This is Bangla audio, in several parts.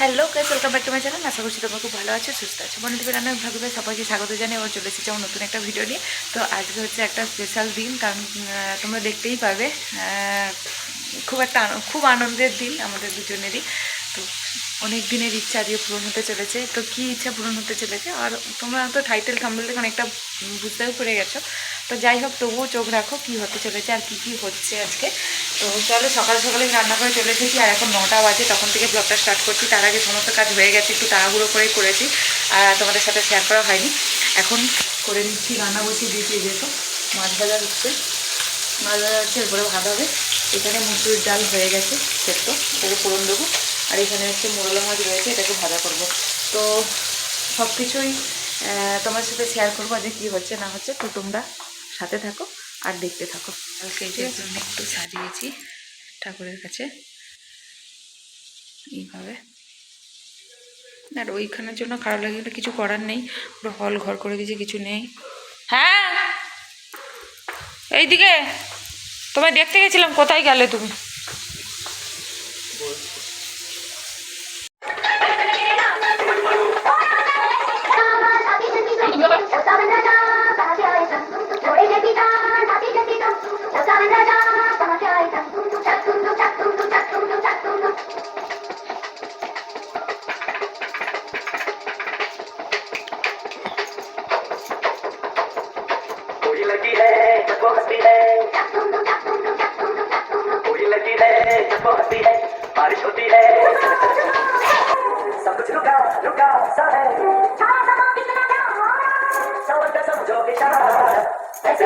Hello guys, welcome back to my channel. আশা করছি তোমরা খুব ভালো আছো, সুস্থ আছো। মনে রান্না ভাবে সবাইকে স্বাগত জানিয়ে আবার চলে এসেছি আমার নতুন একটা ভিডিও নিয়ে। তো আজকে হচ্ছে একটা স্পেশাল দিন, কারণ তোমরা দেখতেই পাবে খুব একটা খুব আনন্দের দিন আমাদের দুজনেরই। তো অনেক দিনের ইচ্ছা আজকে পূরণ হতে চলেছে। তো কী ইচ্ছা পূরণ হতে চলেছে? আর তোমরা তো টাইটেল থাম্বনেল অনেকটা বুঝতেও পেরে গেছো। তো যাই হোক, তবুও চোখ রাখো কী হতে চলেছে আর কী কী হচ্ছে আজকে। তো চলো, সকাল সকালে রান্না করে চলে এসেছি আর এখন নটা বাজে, তখন থেকে ব্লগটা স্টার্ট করছি। তার আগে সমস্ত কাজ হয়ে গেছে, একটু তাড়াহুড়ো করেই করেছি আর তোমাদের সাথে শেয়ার করা হয়নি। এখন করে নিচ্ছি, রান্না বসিয়ে দিয়েছি যেহেতু মাছ ভাজা হচ্ছে। মাছ ভাজা হচ্ছে, এরপরে ভাত হবে। এখানে মুসুর ডাল হয়ে গেছে, সেদ্ধ। এটাকে ফোড়ন দেবো। আর এখানে হচ্ছে মোরলা মাছ রয়েছে, এটাকে ভাজা করব। তো সব কিছুই তোমার সাথে শেয়ার করব যে কী হচ্ছে না হচ্ছে। তো তোমরা সাথে থাকো আর দেখতে থাকো। কালকে যে জন্য একটু সাজিয়েছি ঠাকুরের কাছে। এইভাবে। আর ওইখানের জন্য খারাপ লাগে কিছু করার নেই। পুরো হল ঘর করে দিয়েছে কিছু নেই। হ্যাঁ? এইদিকে। তোমায় দেখতে গেছিলাম কোথায় গেলে তুমি?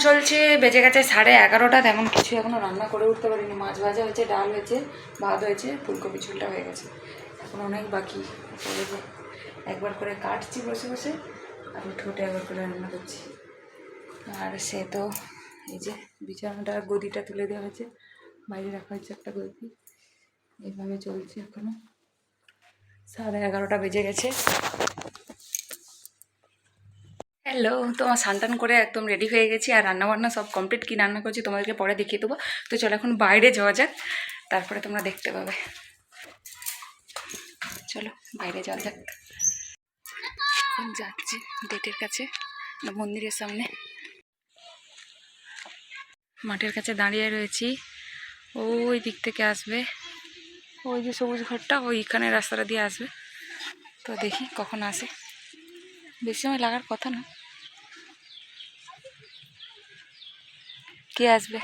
চলছে, বেজে গেছে সাড়ে এগারোটা তেমন কিছু এখনও রান্না করে উঠতে পারিনি। মাছ ভাজা হয়েছে, ডাল হয়েছে, ভাত হয়েছে, ফুলকপি ঝুলটা হয়ে গেছে। এখন অনেক বাকি। একবার করে কাটছি বসে বসে আর উঠে একবার করে রান্না করছি। আর সে তো এই যে বিছানাটা, গদিটা তুলে দেওয়া হয়েছে। বাইরে রাখা হয়েছে একটা গদি। এইভাবে চলছে এখনও সাড়ে এগারোটা বেজে গেছে। হ্যালো তোমার সানটান করে একদম রেডি হয়ে গেছি আর রান্না বান্না সব কমপ্লিট কী রান্না করছি তোমাদেরকে পরে দেখিয়ে দেবো। তো চলো এখন বাইরে যাওয়া যাক, তারপরে তোমরা দেখতে পাবে। চলো, বাইরে যাওয়া যাক। এখন যাচ্ছি গেটের কাছে মন্দিরের সামনে। মাঠের কাছে দাঁড়িয়ে রয়েছি। ওই দিক থেকে আসবে। ওই যে সবুজ ঘরটা, ওইখানে রাস্তাটা দিয়ে আসবে। তো দেখি কখন আসে। বেশি সময় লাগার কথা না। কে আসবে?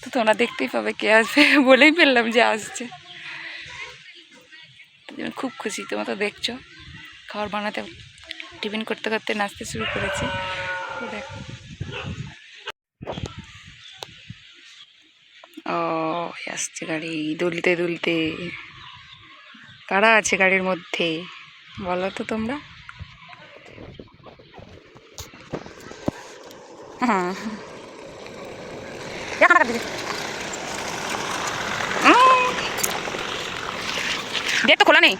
তো তোমরা দেখতেই পাবে কে আসবে বলেই ফেললাম যে আসছে। খুব খুশি, তোমরা তো দেখছ। খাবার বানাতে, টিফিন করতে করতে নাচতে শুরু করেছি। দেখো। ও আসছে গাড়ি দুলতে দুলতে কারা আছে গাড়ির মধ্যে? বলো তো তোমরা। হ্যাঁ। গেট তো খোলা নেই।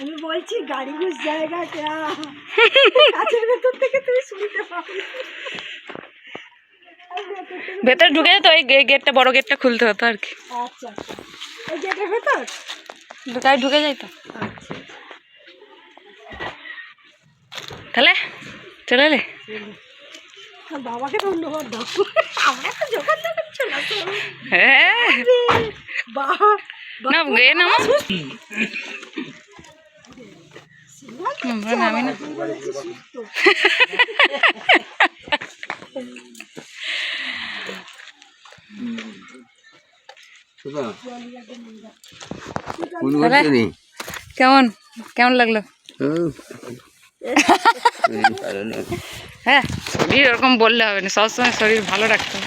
আমি বলছি গাড়ি ঘুষ জায়গা क्या কাছের ভেতর থেকে তুমি শুনতে পাবে। ভেতরে ঢুকে যেত ওই গেটটা বড় গেটটা খুলতে হতো আর কি। আচ্ছা আচ্ছা। এই গেটের ভেতর? গাড়ি ঢুকে যাইতো। আচ্ছা। তাহলে চলে এলে? বাবাকে ধন্যবাদ দাও। আমরা তো যোগাযোগ করছ না হ্যাঁ। বাবা না গে নামি না তাহলে কেমন? কেমন লাগল? হ্যাঁ। শরীর ওরকম বললে হবে না। সবসময় শরীর ভালো রাখতে হবে।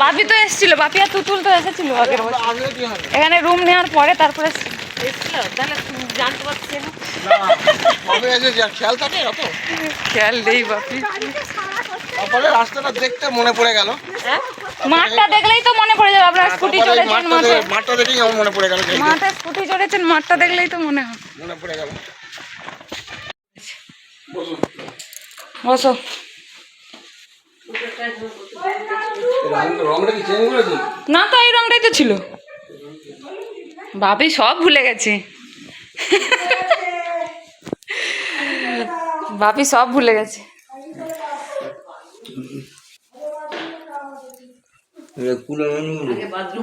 বাপি তো এসেছিল বাপি আর তুতুল তো এসেছিল আগের এখানে রুম নেওয়ার পরে তারপরে খেয়াল নেই বাপি। তারপরে রাস্তাটা দেখতে মনে পড়ে গেল। মাঠটা দেখলেই তো মনে পড়ে যাবে আপনার স্কুটি চড়েছেন মাঠটা মাঠে। মাঠটা দেখেই আমার মনে পড়ে গেল মাঠে স্কুটি চড়েছেন মাঠটা দেখলেই তো মনে হয়। মনে পড়ে গেল। বসো। রংটা কি চেঞ্জ করেছি? না তো এই রংটাই তো ছিল। বাপি সব ভুলে গেছে। বাপি সব ভুলে গেছে।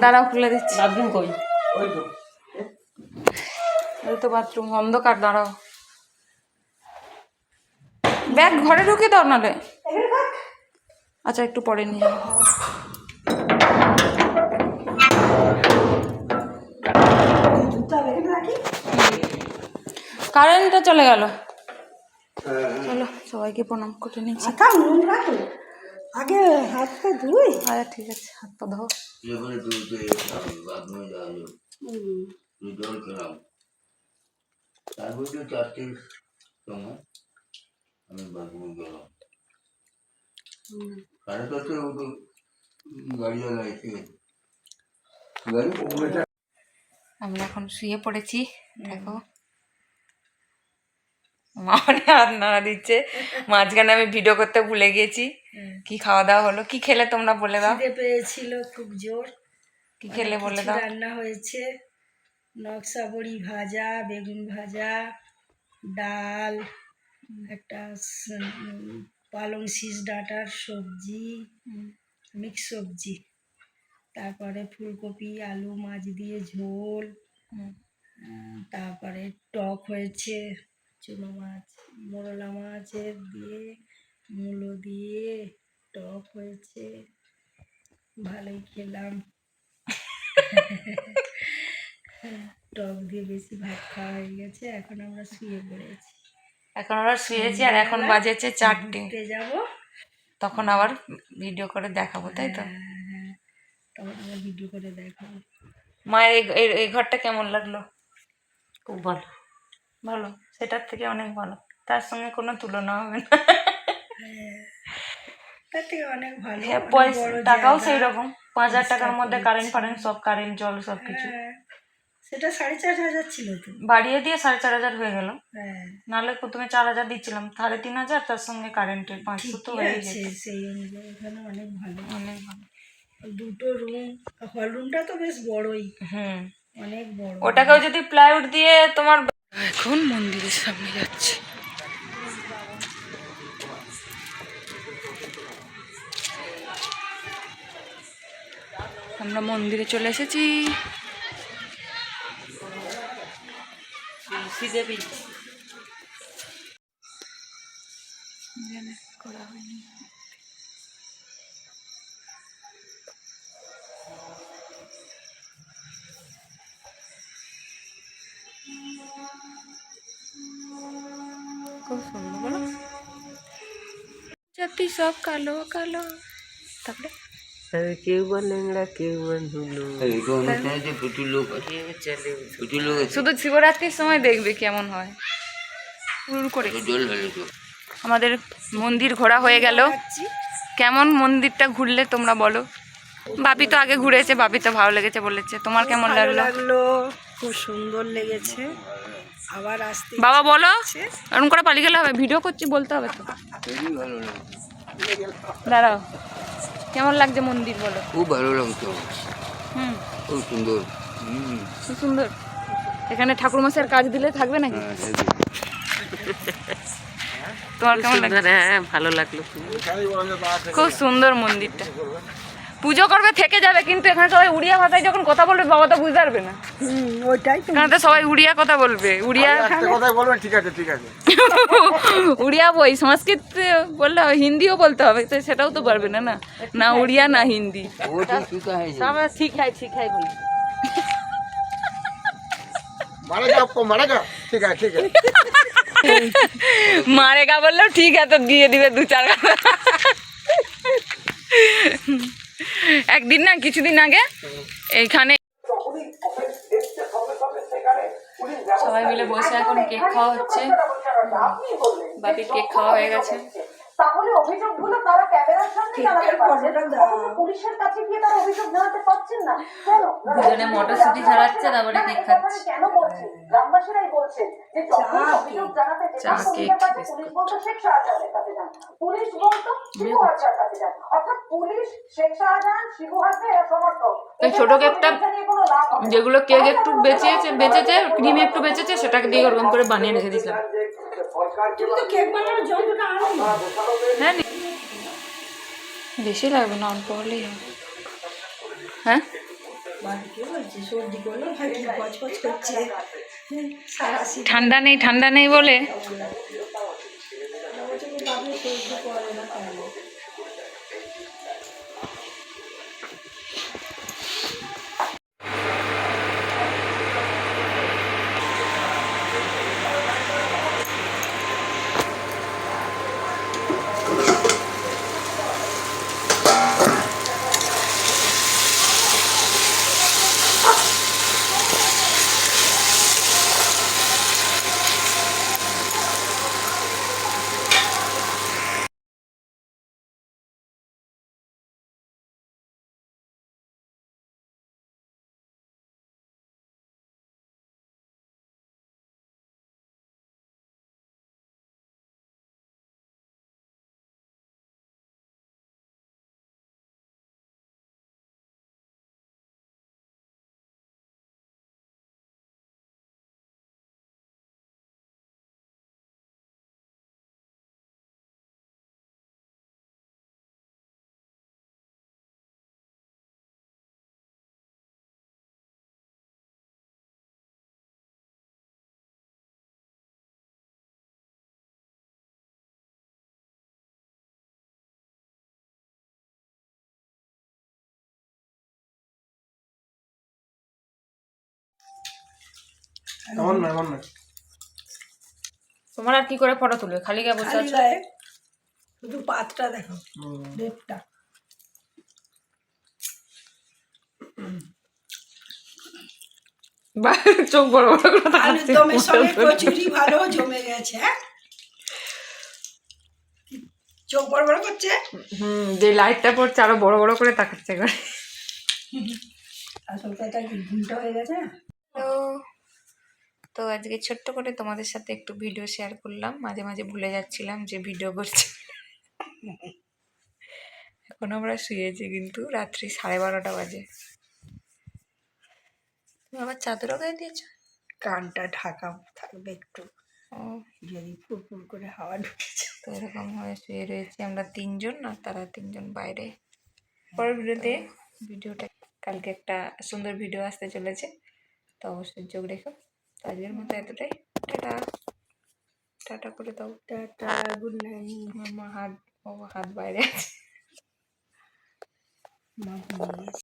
দাঁড়াও খুলে দিচ্ছি। বাথরুম কই? ওই তো। বাথরুম অন্ধকার দাঁড়াও। ব্যাগ ঘরে ঢুকে দাও নালে আচ্ছা একটু পরে নিয়ে যাব। কারেন্টটা চলে গেল। চলো সবাইকে প্রণাম করে নিচ্ছি। আচ্ছা আগে হাত পা ধুই। আচ্ছা ঠিক আছে হাত পা ধো। এবারে তারপর তো চারটের সময় আমি বাথরুমে গেলাম। সাড়ে চারটে উঠে গাড়িওয়ালা এসে। গাড়ি আমরা এখন শুয়ে পড়েছি দেখো। মা অনেক হাত নাড়া দিচ্ছে। মাঝখানে আমি ভিডিও করতে ভুলে গিয়েছি। কি খাওয়া দাওয়া হলো? কি খেলে তোমরা বলে দাও? খিদে পেয়েছিল খুব জোর। কি খেলে বলে দাও? রান্না হয়েছে। নকশা বড়ি ভাজা বেগুন ভাজা ডাল একটা পালং শীষ ডাঁটার সবজি মিক্স সবজি। তারপরে ফুলকপি আলু মাছ দিয়ে ঝোল। তারপরে টক হয়েছে চুনো মাছ মোরলা মাছের দিয়ে। মূলো দিয়ে টক হয়েছে। ভালোই খেলাম। টক দিয়ে বেশি ভাত খাওয়া হয়ে গেছে। এখন আমরা শুয়ে পড়েছি। এখন আমরা শুয়েছি আর এখন বাজেছে চারটে। যাব। তখন আবার ভিডিও করে দেখাবো তাই তো? হ্যাঁ তখন আমরা ভিডিও করে দেখাবো। মায়ের এই- এই এই ঘরটা কেমন লাগল? খুব ভালো। ভালো। সেটার থেকে অনেক ভালো। তার সঙ্গে কোনো তুলনা হবে না। তার থেকে অনেক ভালো হ্যাঁ, টাকাও সেই রকম। পাঁচ হাজার টাকার মধ্যে কারেন্ট ফারেন্ট সব কারেন্ট জল সব কিছু। হ্যাঁ, সেটা সাড়ে চার হাজার ছিল তো। বাড়িয়ে দিয়ে সাড়ে চার হাজার হয়ে গেল। হ্যাঁ। নাহলে প্রথমে চার হাজার দিচ্ছিলাম সাড়ে তিন হাজার তার সঙ্গে কারেন্টের পাঁচশো তো হয়ে যেত সেই অনুযায়ী এখানে অনেক ভালো। অনেক ভালো। দুটো রুম হল রুমটা তো বেশ বড়ই। হুম অনেক বড়। ওটাকেও যদি প্লাইউড দিয়ে তোমার এখন মন্দিরের সামনে যাচ্ছি। আমরা মন্দিরে চলে এসেছি। সব কালো কালো। তারপরে? এই অনুষ্ঠানে যে প্রচুর লোক আছে প্রচুর লোক শুধু শিবরাত্রির সময় দেখবে কেমন হয়। করে। আমাদের মন্দির ঘোরা হয়ে গেল। কেমন মন্দিরটা ঘুরলে তোমরা বলো? বাপি তো আগে ঘুরেছে বাপি তো ভালো লেগেছে বলেছে। তোমার কেমন লাগল? লাগল খুব সুন্দর লেগেছে। আবার আসতে বাবা বলো। এরকম করে পালিয়ে গেলে হবে ভিডিও করছি বলতে হবে তো। দাঁড়াও। কেমন লাগছে মন্দির বলো? খুব ভালো লাগতো হুম। খুব সুন্দর। হুম। খুব সুন্দর। এখানে ঠাকুর মশাইয়ের কাজ দিলে থাকবে নাকি? হ্যাঁ। তোমার কেমন লাগছে? হ্যাঁ ভালো লাগল। খুব সুন্দর মন্দিরটা। পুজো করবে থেকে যাবে কিন্তু এখানে সবাই উড়িয়া ভাষায় যখন কথা বলবে বাবা তো বুঝতে পারবে না। ওইটাই এখানে তো সবাই উড়িয়া কথা বলবে উড়িয়া কথা বলবে ঠিক আছে ঠিক আছে। উড়িয়া বই সংস্কৃত বললে হিন্দিও বলতে হবে তো সেটাও তো পারবে না না? না উড়িয়া না হিন্দি। ঠিক হয় ঠিক হয় বলে মারেগা বললেও ঠিক আছে দিয়ে দিবে দু চার একদিন না, কিছুদিন আগে এইখানে সবাই মিলে বসে এখন কেক খাওয়া হচ্ছে। বাপির কেক খাওয়া হয়ে গেছে। তাহলে অভিযোগগুলো তারা ক্যামেরার সামনে জানাতে পারছেন। পুলিশের কাছে গিয়ে তারা অভিযোগ জানাতে পারছেন না। কেন? দুজনে মটরশুঁটি ছাড়াচ্ছে তারপরে কেক খাচ্ছে। কেন বলছেন গ্রামবাসীরাই বলছেন যে যখন অভিযোগ জানাতে যেতাম। পুলিশ বলতো শেখ শাহজাহানের কাছে যান। পুলিশ বলতো শিবু হাজার কাছে যান। অর্থাৎ পুলিশ শেখ শাহজাহান শিবু হাজার এরা সমর্থক। এই ছোট কেকটা। যেগুলো কেক একটু বেঁচেছে বেঁচেছে ক্রিম একটু বেঁচেছে সেটাকে দিয়ে ওরকম করে বানিয়ে রেখে দিয়েছিলাম। বেশি লাগবে না অল্প হলেই হ্যাঁ? ঠান্ডা নেই ঠান্ডা নেই বলে? এমন না এমন না তোমার আর কি করে ফটো তুলবে? খালি গা বসে আছো? শুধু পাতটা দেখো লেপটা। চোখ বড় বড় করে। দমের সঙ্গে কচুরি ভালো জমে গেছে হ্যাঁ? চোখ বড় বড় করছে? হুম যে লাইটটা পড়ছে আরও বড় বড় করে তাকাচ্ছে করে আসল কথা কি ভুলটা হয়ে গেছে? তো তো আজকে ছোট্ট করে তোমাদের সাথে একটু ভিডিও শেয়ার করলাম। মাঝে মাঝে ভুলে যাচ্ছিলাম যে ভিডিও করছি। এখন আমরা শুয়েছি কিন্তু রাত্রি সাড়ে বারোটা বাজে। তুমি আবার চাদরও গায়ে দিয়েছ? কানটা ঢাকা থাকবে একটু। ও। যদি ফুরফুর করে হাওয়া ঢুকেছে। তো এরকম হয়ে শুয়ে রয়েছি আমরা তিনজন আর তারা তিনজন বাইরে। পরের ভিডিওতে ভিডিওটা কালকে একটা সুন্দর ভিডিও আসতে চলেছে। তো অবশ্যই চোখ রেখো। আজকের মতো এতটাই। টাটা। টাটা করে দাও। টাটা গুড নাইট মা হাত ও হাত বাইরে আছে।